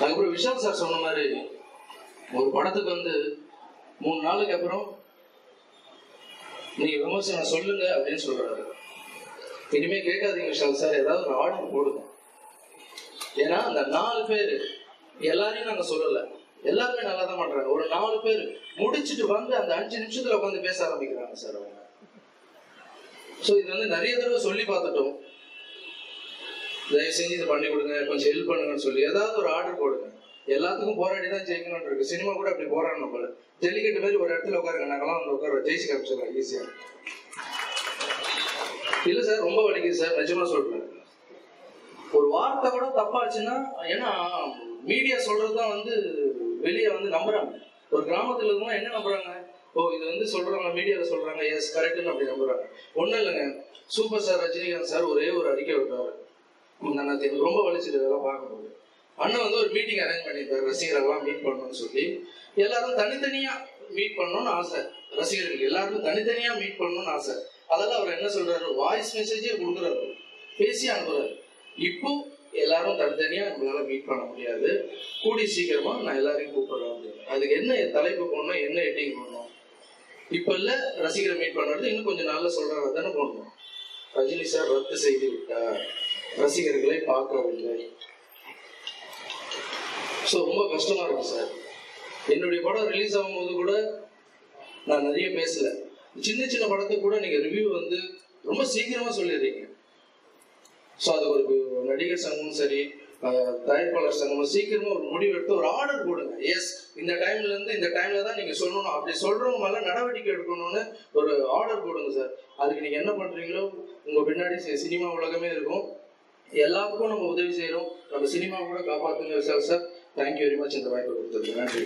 அதுக்கப்புறம் விஷால் சார் சொன்ன மாதிரி. ஒரு படத்துக்கு வந்து மூணு நாளுக்கு அப்புறம் நீங்க விமர்சனம் சொல்லுங்க அப்படின்னு சொல்றாரு. இனிமே கேட்காதீங்க விஷால் சார் ஏதாவது ஒரு ஆர்டர் போடுங்க. ஏன்னா அந்த நாலு பேர் எல்லாரையும் நாங்க சொல்லல. எல்லாருமே நல்லா தான் பண்றாங்க. ஒரு நாலு பேர் முடிச்சுட்டு வந்து அந்த அஞ்சு நிமிஷத்துல உட்காந்து பேச ஆரம்பிக்கிறாங்க சார் அவங்க. ஸோ இது வந்து நிறைய தடவை சொல்லி பார்த்துட்டோம். தயவு செஞ்சு இது பண்ணி கொடுங்க கொஞ்சம் ஹெல்ப் பண்ணுங்கன்னு சொல்லி ஏதாவது ஒரு ஆர்டர் போடுங்க. எல்லாத்துக்கும் போராடி தான் ஜெயிக்கணும்னு இருக்கு. சினிமா கூட அப்படி போராடணும் போல. ஜல்லிக்கட்டு மாதிரி ஒரு இடத்துல உட்காருங்க. நாங்களாம் வந்து உட்கார ஜெயிச்சு காமிச்சிடலாம் ஈஸியா இல்ல சார் ரொம்ப வலிக்குது சார் நிஜமா சொல்றேன். ஒரு வார்த்தை கூட தப்பாச்சுன்னா ஏன்னா மீடியா சொல்றதுதான் வந்து வெளியே வந்து நம்புறாங்க. ஒரு கிராமத்துல இருக்கவங்க என்ன நம்புறாங்க? ஓ இது வந்து சொல்றாங்க மீடியால சொல்றாங்க. எஸ் கரெக்ட்னு அப்படி நம்புறாங்க. ஒண்ணும் இல்லைங்க. சூப்பர் ஸ்டார் ரஜினிகாந்த் சார் ஒரே ஒரு அறிக்கை விட்டாரு. நான் ரொம்ப வலிச்சிட்டு இதெல்லாம் பார்க்கும்போது. அண்ணன் வந்து ஒரு மீட்டிங் அரேஞ்ச் பண்ணியிருந்தாரு ரசிகர்கள்லாம் மீட் பண்ணணும்னு சொல்லி. எல்லாரும் தனித்தனியாக மீட் பண்ணணும்னு ஆசை. ரசிகர்கள் எல்லாருக்கும் தனித்தனியாக மீட் பண்ணணும்னு ஆசை. அதெல்லாம் அவர் என்ன சொல்றாரு? வாய்ஸ் மெசேஜே கொடுக்குறாரு. பேசி அனுப்புறாரு. இப்போ எல்லாரும் தனித்தனியா நம்மளால மீட் பண்ண முடியாது. கூடி சீக்கிரமா நான் எல்லாரையும் கூப்பிடுறேன் அப்படின்னு. அதுக்கு என்ன தலைப்பு போடணும் என்ன எட்டிங் பண்ணணும் இப்ப இல்ல ரசிகரை மீட் பண்ணுறது இன்னும் கொஞ்சம் நாள்ல சொல்றாங்க தானே போடணும். ரஜினி சார் ரத்து செய்து விட்டார் ரசிகர்களை பார்க்கவில்லை. ஸோ ரொம்ப கஷ்டமா இருக்கு சார் என்னுடைய படம் ரிலீஸ் ஆகும்போது கூட நான் நிறைய பேசல. சின்ன சின்ன படத்துக்கு கூட நீங்க ரிவ்யூ வந்து ரொம்ப சீக்கிரமா சொல்லிடுறீங்க. ஸோ அது ஒரு நடிகர் சங்கமும் சரி தயாரிப்பாளர் சங்கம் சீக்கிரமா ஒரு முடிவு எடுத்து ஒரு ஆர்டர் போடுங்க. எஸ் இந்த டைம்ல இருந்து இந்த டைம்ல தான் நீங்க சொல்லணும். அப்படி சொல்றவங்க மேல நடவடிக்கை எடுக்கணும்னு ஒரு ஆர்டர் போடுங்க சார் அதுக்கு நீங்க என்ன பண்றீங்களோ உங்க பின்னாடி சினிமா உலகமே இருக்கும். எல்லாத்துக்கும் நம்ம உதவி செய்யறோம். நம்ம சினிமா கூட காப்பாத்துங்க sir sir thank you very much இந்த வாய்ப்பு கொடுத்ததுக்கு நன்றி.